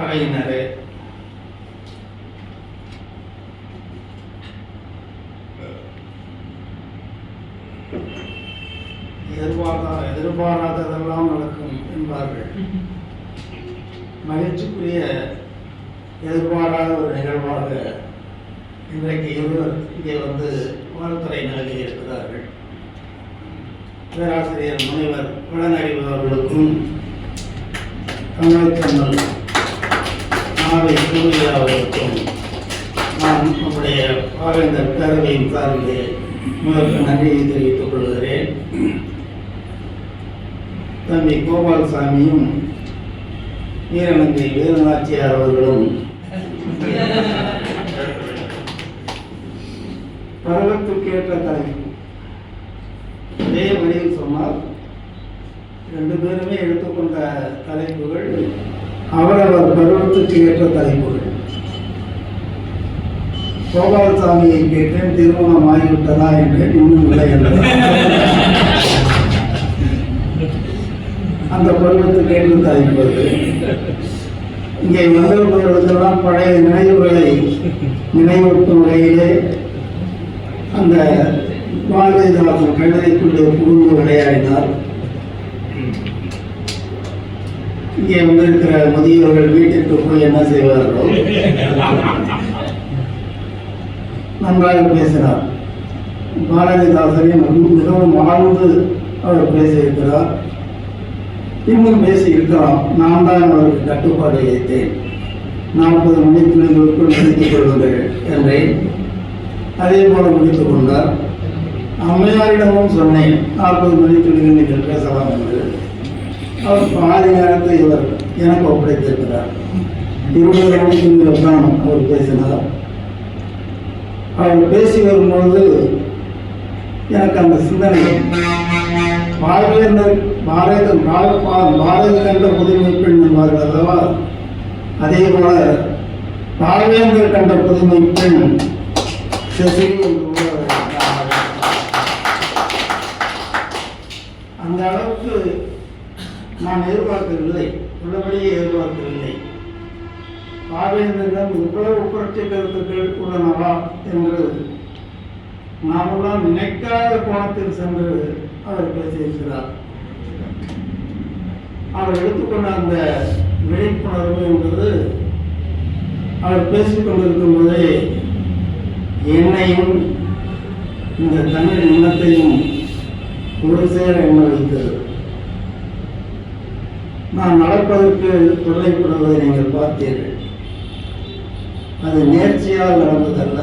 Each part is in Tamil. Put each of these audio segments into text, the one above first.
அவையினரே எதிர்பார்த்தா எதிர்பாராததெல்லாம் நடக்கும் என்பார்கள். மகிழ்ச்சிக்குரிய எதிர்பாராத ஒரு நிகழ்வாக இன்றைக்கு இருவர் இங்கே வந்து வாழ்த்துறை நிலையில் இருக்கிறார்கள். பேராசிரியர் முனைவர் வளனறிவு அவர்களுக்கும் தமிழ்ச்செம்மல் நாவை சூர்யா அவர்களுக்கும் நான் நம்முடைய பாவேந்தர் பேரவையின் சார்பிலே உங்களுக்கு நன்றியை தெரிவித்துக் கொள்கிறேன். தம்பி கோபாலசாமியும் வீரநங்கை வீரநாச்சியார் அவர்களும் பருவத்துக்கேற்ற தலைப்பு அதே வழியில் சொன்னால் ரெண்டு பேருமே எடுத்துக்கொண்ட தலைப்புகள் அவரவர் பருவத்துக்கு ஏற்ற தலைப்புகள் கோபாலசாமியை கேட்டேன் திருமணம் ஆகிவிட்டதா என்று இன்னும் இல்லை என்றது அந்த பருவத்துக்கு ஏற்ற தலைப்பு. இங்கே வந்திருப்பவர்களுக்கெல்லாம் பழைய நினைவுகளை நினைவூட்டும் வகையிலே அந்த பாரதிதாசன் கழுதைக்குள்ளே புகுந்து விளையாடினார். இங்கே வந்திருக்கிற முதியவர்கள் வீட்டிற்கு போய் என்ன செய்வார்களோ? நன்றாக பேசினார். பாரதிதாசனை மிகவும் ஆழ்ந்து அவர் பேசியிருக்கிறார். இன்னும் பேசி இருக்கலாம் நான் தான் அவருக்கு கட்டுப்பாடு வைத்தேன் நாற்பது மணித்துளிகளுக்குள் முடித்துக் கொள்ளுங்கள் என்றேன். அதே போல முடித்துக் கொண்டார். அம்மையாரிடமும் சொன்னேன் நாற்பது மணித்துளிகள் நீங்கள் பேசலாம் என்று. அவர் பாதி நேரத்தை இவர் எனக்கு ஒப்படைத்திருக்கிறார். இருபது மணிக்கு தான் அவர் பேசினார். அவர் பேசி வரும்பொழுது எனக்கு அந்த சிந்தனை பாரவேந்தர் பாரத பாரதி கண்ட புதுமை பெண் என்பார்கள் அல்லவா? அதே போல பாரவேந்தர் கண்ட புதுமை பெண் அந்த அளவுக்கு நான் எதிர்பார்க்கவில்லை. உள்ளபடியே எதிர்பார்க்கவில்லை. பாவேந்தரிடம் இவ்வளவு புரட்சி கருத்துக்கள் உள்ளனவா என்று நாமெல்லாம் நினைக்காத கோணத்தில் சென்று அவர் பேசியிருக்கிறார். அவர் எடுத்துக்கொண்ட அந்த விழிப்புணர்வு என்பது அவர் பேசிக்கொண்டிருக்கும் போதே என்னையும் இந்த தமிழ் இனத்தையும் ஒரு சேர எண்ண வைத்தது. நான் நடப்பதற்கு தொல்லைப்படுவதை நீங்கள் பார்த்தீர்கள். அது நேர்ச்சியால் நடந்ததல்ல.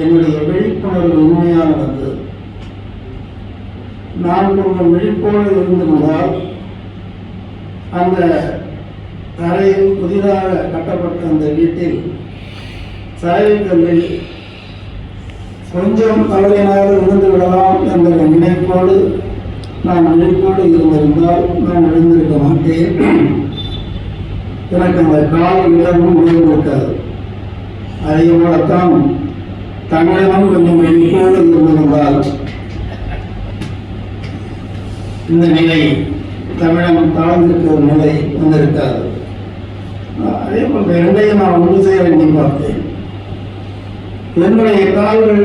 என்னுடைய விழிப்புணர்வு உண்மையாக நடந்தது நான் கொஞ்சம் விழிப்போடு இருந்திருந்தால் அந்த தரையில் புதிதாக கட்டப்பட்ட அந்த வீட்டில் சாயக்கல்லில் கொஞ்சம் தவறினாக இருந்து விடலாம் என்ற நினைப்போடு நான் விழிப்போடு இருந்திருந்தால் நான் நடந்திருக்க மாட்டேன். எனக்கு அந்த கால் இடமும் விழுந்திருக்காது அதே போலத்தான் தமிழகம் கொஞ்சம் விழிப்போடு இருந்திருந்தால் இந்த நிலை தமிழகம் தாழ்ந்திருக்கிற நிலை வந்திருக்காது. அதே போல இரண்டையும் நான் ஒன்று செய்ய வேண்டி பார்த்தேன். என்னுடைய கால்கள்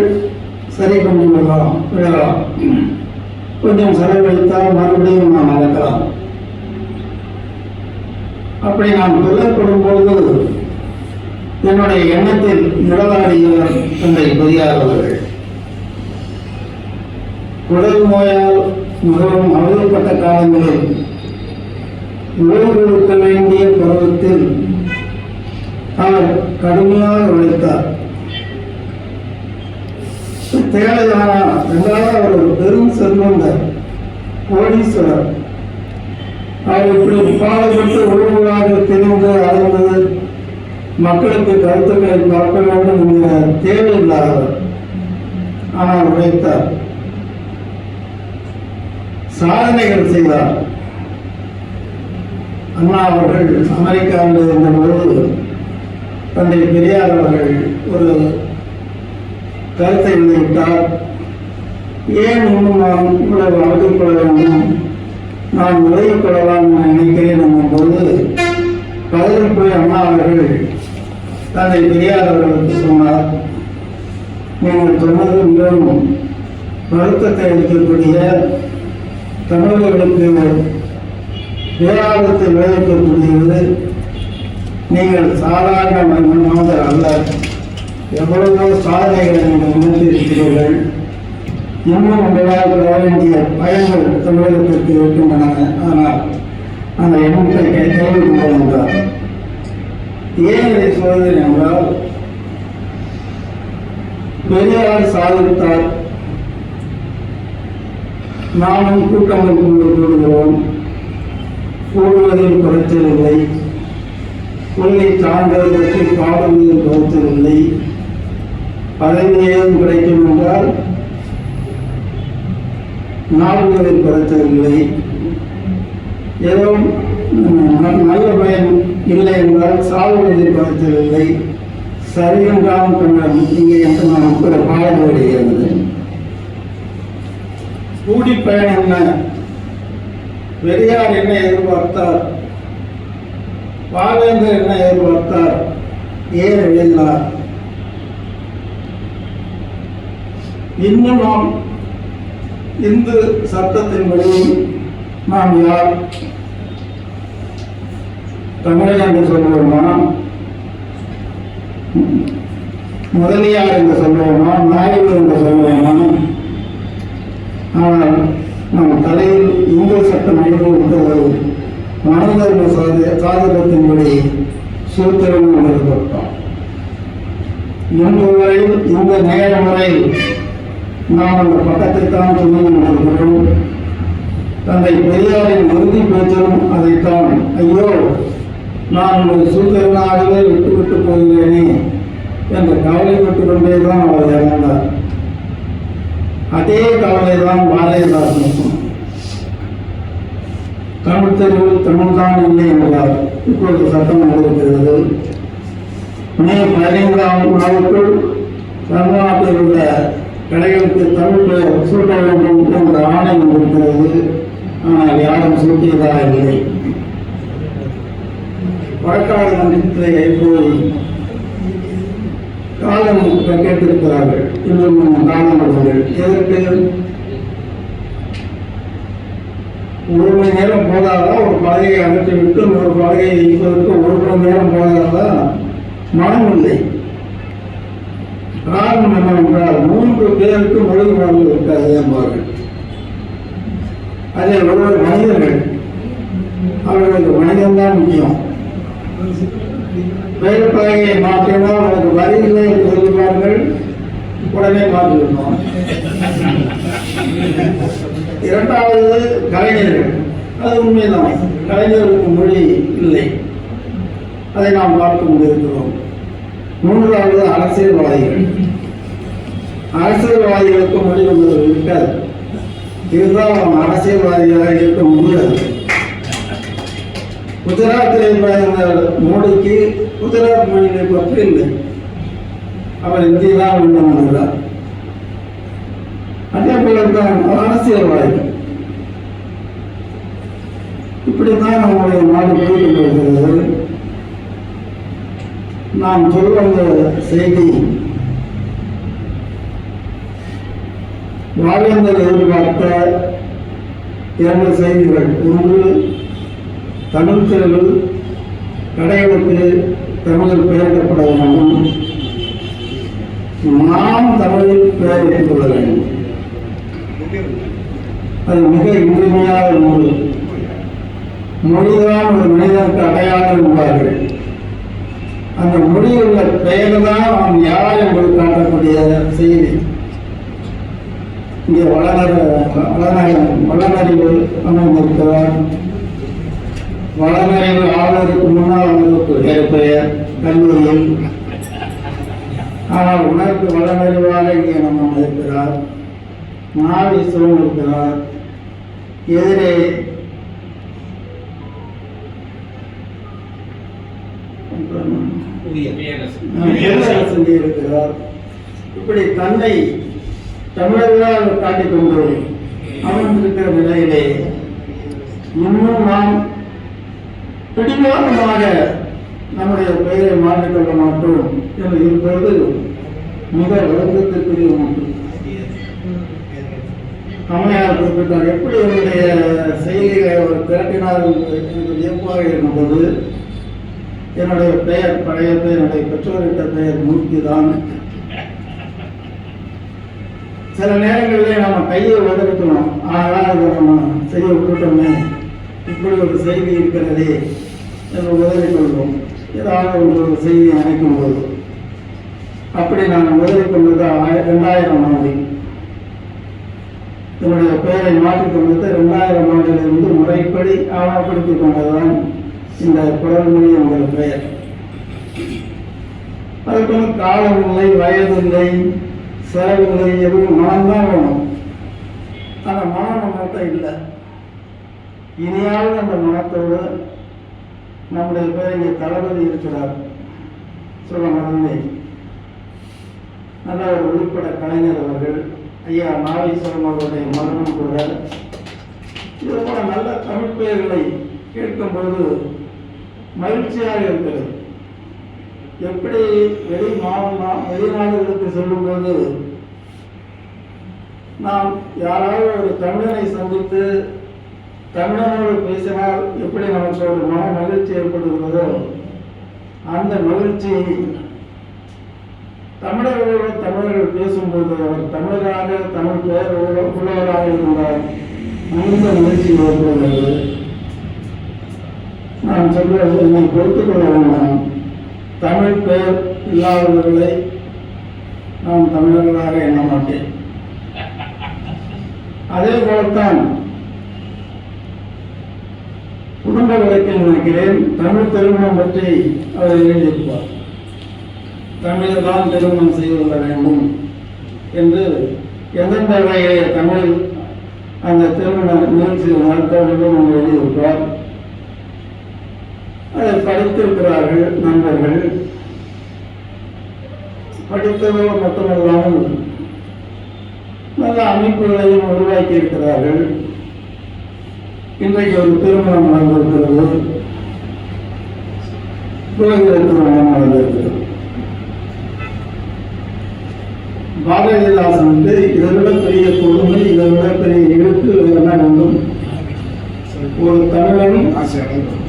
சரி கொண்டு விடலாம் விழலாம். கொஞ்சம் செலவழித்தால் மறுபடியும் நாம் நடக்கலாம். அப்படி நான் கொல்லப்படும் பொழுது என்னுடைய எண்ணத்தில் நிழலாடியவர் தந்தை பெரியார் அவர்கள். உடல் நோயால் மிகவும் அவதிப்பட்ட காலங்களில் உடல் கொடுக்க வேண்டிய பருவத்தில் அவர் கடுமையாக உழைத்தார். தேவையான பெரும் கோடீஸ்வரர். அவர் இப்படி பாடுபட்டு ஒழுங்காக தெரிந்து அலைந்தது மக்களுக்கு கருத்துக்களை பரப்ப வேண்டும் என்கிற தேவையில்லாதவர். ஆனால் உழைத்தார். சாதனைகள் செய்தார். அண்ணா அவர்கள் அமெரிக்காவில் இருந்தபோது தந்தை பெரியார் அவர்கள் ஒரு கருத்தை வெளியிட்டார் ஏன் இன்னும் நான் இவ்வளவு அவதிப்பட வேண்டும் நான் உதவி கொள்ளலாம் என போய் அம்மா அவர்கள் தந்தை பெரியார் அவர்களுக்கு சொன்னார் நீங்கள் சொன்னது மிகவும் வருத்தத்தை அளிக்கக்கூடிய தமிழர்களுக்கு பேராபத்தை விளைவிக்கக்கூடியது நீங்கள் சாதாரண மனிதர் அல்ல எவ்வளவோ சாதனைகளை நீங்கள் இருக்கிறீர்கள் இன்னும் உங்களால் பெற வேண்டிய பயன்கள் தமிழகத்திற்கு இருக்கின்றன. ஆனால் அந்த எண்ணத்தை தெரிவிக்க என்றார். ஏன் இதை சொல்கிறேன் என்றால் பெரியார் சாதித்தார். நாமும் கூட்டமைப்பு கூடுகிறோம். கூடுவதில் குறைச்சலில்லை. உன்னை சார்ந்ததற்கு பாடுவதில் குறைச்சலில்லை. பதவியேதும் கிடைக்கும் என்றால் நாடுகளில் குறைச்சலில்லை ஏதோ நல்ல பயன் இல்லை என்றால் சாவுவதில் குறைச்சலில்லை சரியென்றாலும் கண்ணன் இங்கே என்று நான் கூட வருகிறது கூடி பயன் என்ன? பெரியார் என்ன எதிர்பார்த்தார்? பாவேந்தர் என்ன எதிர்பார்த்தார்? ஏன் எழுதினார்? இன்னும் நாம் இந்து சட்டத்தின்படி நாம் யார்? தமிழன் என்று சொல்லுவோமா முதலியார் என்று சொல்லுவோமா நாயுடு என்று சொல்லுவோமா ஆனால் நம் தலையில் இந்து சட்டம் எழுதப்பட்டது மனதர்ம சாதி சாதகத்தின்படி சூத்திரம் எழுதப்பட்டோம் இன்று வரையில் இந்த நேரம் வரையில் நாம் அந்த பக்கத்தை தான் சொல்லி கொண்டிருக்கிறோம் தந்தை பெரியாரின் உறுதி பேச்சிலும் அதைத்தான். ஐயோ நான் ஒரு சூத்திரனாகவே விட்டுவிட்டு போகிறேனே என்று கவலைப்பட்டு கொண்டே தான் அவர் இறந்தார். அதே கவலை தான் பாரதிதாசனுக்கும். தமிழ் தெருவில் தமிழ் தான் இல்லை என்றார். இப்பொழுது சட்டம் வந்திருக்கிறது. மே பதினைந்தாம் நாளுக்குள் தமிழ்நாட்டில் உள்ள கடைகளுக்கு தமிழ் சூட்ட வேண்டும் என்ற ஆணை இருக்கிறது. ஆனால் யாரும் சூட்டியதா இல்லை. வழக்காடு மன்றத்தில் போய் காலம் கேட்டிருக்கிறார்கள். இன்னும் காலம் அவர்கள். எதற்கு? ஒரு மணி நேரம் போதாதா? ஒரு பலகையை அகற்றிவிட்டு ஒரு பலகையை வைப்பதற்கு ஒரு மணி நேரம் போதாதா? மனம் இல்லை காரணம் என்னவென்றால் மூன்று பேருக்கு மொழி உணர்வு இருக்காது என்பார்கள் அதே ஒருவர் மனிதர்கள் அவர்களுக்கு மனிதன்தான் முக்கியம். பெயர் பலகையை மாற்றினால் அவருக்கு வரி இல்லை என்று சொல்லுவார்கள். உடனே மாற்றிவிட்டோம் இரண்டாவது கலைஞர்கள். அது உண்மைதான். கலைஞர்களுக்கு மொழி இல்லை. அதை நாம் பார்த்து கொண்டிருக்கிறோம். மூன்றாவது அரசியல்வாதிகள். அரசியல்வாதிகளுக்கு மொழி ஒன்று இருக்காது இருந்தால் அவன் அரசியல்வாதிகளாக இருக்க முடியாது குஜராத்தில் இருந்த மோடிக்கு. குஜராத் மொழியை பற்றி இல்லை அவர் இந்தி தான் வேண்டும் என்கிறார் அதே போல தான் அரசியல்வாதிகள் இப்படித்தான் நம்முடைய நாடு போய் கொண்டிருக்கிறது நாம் சொல்ல வந்த செய்தி வாழ்ந்தல் எதிர்பார்த்த இரண்டு செய்திகள். ஒன்று தமிழ் தெருவில் கடைகளுக்கு தமிழில் பெயரிடப்பட வேண்டும். நாம் தமிழில் பெயரிட்டுக் கொள்ள வேண்டும். அது மிக இன்றியமையாத ஒன்று. மொழிதான் ஒரு மனிதன் அடையாளம் என்பார்கள் அந்த மொழியுள்ள பெயர் தான் அவன் யார் என்பது காட்டக்கூடிய செய்தி. இங்கே வளநர வளநர வளநறிவு அமைந்திருக்கிறார் வளநறிவு ஆளுநருக்கு முன்னால் அவருக்கு வேறு பெயர் கல்லூரியில். ஆனால் உனக்கு வளநறிவாக இங்கே நம்ம இருக்கிறார் மாவீஸ்வரன் இருக்கிறார் எதிரே பேரரசன் இருக்கிறார். இப்படி தன்னை தமிழர்களால் காட்டிக் கொண்டு அமர்ந்திருக்கிற நிலையிலே இன்னும் நாம் பிடிவாதமாக நம்முடைய பெயரை மாற்றிக்கொள்ள மாட்டோம் என்று இருப்பது மிக வருத்தத்திற்குரிய ஒன்று. அம்மையார் குறிப்பிட்டார் எப்படி என்னுடைய செயலிகளை அவர் திரட்டினார் என்று எனக்கு வியப்பாக என்னுடைய பெயர் பழைய பெயர் என்னுடைய பெற்றோரிட்ட பெயர் மூர்த்தி தான். சில நேரங்களிலே நம்ம கையை வந்திருக்கணும் ஆனால் அதை நம்ம செய்ய விட்டுட்டோமே. இப்படி ஒரு செய்தி இருக்கிறதே என்று உதவி கொள்வோம் ஏதாவது ஒரு செய்தி அமைக்கும் போது அப்படி நான் உதவி கொண்டது ரெண்டாயிரம் ஆண்டு. என்னுடைய பெயரை மாற்றிக் கொண்டது ரெண்டாயிரம் ஆண்டிலிருந்து முறைப்படி ஆவணப்படுத்திக் கொண்டதுதான் இந்த குரல்மொழி என்கிற பெயர். அதுக்கு காலம் இல்லை வயது இல்லை செலவில்லை எதுவும் மனம்தான் வேணும். அந்த மனம் நம்மகிட்ட இல்லை. இனியாவது அந்த மனத்தோடு நம்முடைய பேர் இங்கே தளபதி இருக்கிறார். சொல்ல மறந்தே நல்ல ஒரு உள்பட கலைஞர் அவர்கள் ஐயா நாகேஸ்வரம் அவருடைய மரணம் கூட இது போல நல்ல தமிழ் பெயர்களை கேட்கும்போது மகிழ்ச்சியாக இருக்கிறது எப்படி வெளி மாநில வெளிநாடுகளுக்கு செல்லும்போது நாம் யாராவது ஒரு தமிழனை சந்தித்து தமிழனோடு பேசினால் எப்படி நமக்கு ஒரு மன மகிழ்ச்சி ஏற்படுகிறதோ அந்த மகிழ்ச்சி தமிழர்களோடு தமிழர்கள் பேசும்போது அவர் தமிழராக தமிழ் பெயர் உள்ளவராக இருந்தால் மிகுந்த மகிழ்ச்சி ஏற்படுகிறது. நான் சொல்வது என்னை பொறுத்துக் கொள்ள வேண்டாம். தமிழ் பெயர் இல்லாதவர்களை நான் தமிழர்களாக எண்ண மாட்டேன். அதே போலத்தான் குடும்ப வழக்கில் நினைக்கிறேன் தமிழ் திருமணம் பற்றி அவர் எழுதியிருப்பார். தமிழில் தான் திருமணம் செய்து கொள்ள வேண்டும் என்று எந்தெந்த வகையிலே தமிழ் அந்த திருமண நிகழ்ச்சியில் நடத்த வேண்டும் என்று எழுதியிருப்பார். அதை படித்திருக்கிறார்கள் நண்பர்கள். படித்தவர்கள் மட்டுமல்லாமல் நல்ல அமைப்புகளையும் உருவாக்கி இருக்கிறார்கள் இன்றைக்கு ஒரு திருமணம் நடந்திருக்கிறது. குழந்தை திருமணம் நடந்திருக்கிறது. பாரதிதாசன் வந்து இதை விட பெரிய கொடுமை இதை விட பெரிய இழுத்து என்ன வேண்டும்? ஒரு தமிழனும் தமிழன்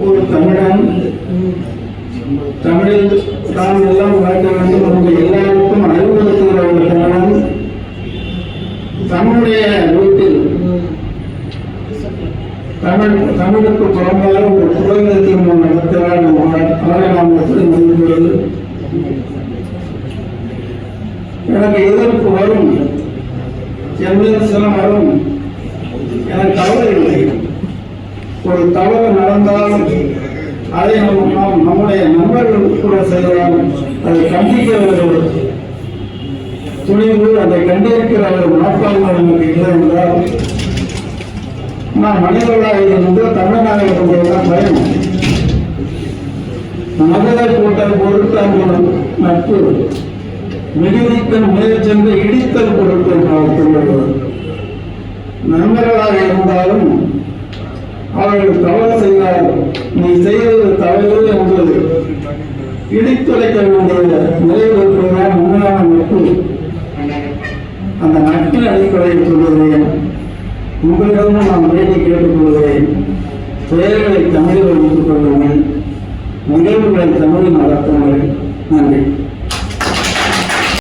ஒரு தமிழன். தமிழில் தான் எல்லாம் வளர்க்க வேண்டும் என்று எல்லாருக்கும் அறிவுறுத்துகிற ஒரு தமிழன் தன்னுடைய வீட்டில் தமிழ் தமிழுக்கு புறம்பாக ஒரு புரோகித திருமணம் நடத்துகிறார் என்றால் அவரை நாம் எப்படி மதிப்பிடுவது எனக்கு எதிர்ப்பு வரும் எந்த சிலம் வரும் எனக்கு கவலை இல்லை ஒரு தவறு நடந்தால் அதை நாம் நாம் நம்முடைய நண்பர்கள் கூட செய்யலாம். அதை கண்டிக்கிற ஒரு துணிவு அதை கண்டிருக்கிற ஒரு மனப்பான்மை நமக்கு இல்லை என்றால் நான் மனிதர்களாக இருந்து தமிழனாக இருந்ததுதான் பயம் மதுரை கூட்டல் பொருட்கள் நட்பு மிகுதித்தல் முயற்சென்று இடித்தல் பொருட்கள் சொல்லுவது நண்பர்களாக இருந்தாலும் அவர்கள் தவறு செய்தால் நீ செய்வது தவறு என்பது இடித்துரைக்க வேண்டிய நிலையில் இருப்பதுதான் உண்மையான நட்பு? அந்த நட்பின் அடிப்படையில் சொல்லுகிறேன். உங்களிடமும் நான் வேண்டி கேட்டுக்கொள்கிறேன். செயல்களை தமிழில் வைத்துக் கொள்ளுங்கள். நிகழ்வுகளை தமிழில் நடத்துங்கள். நன்றி.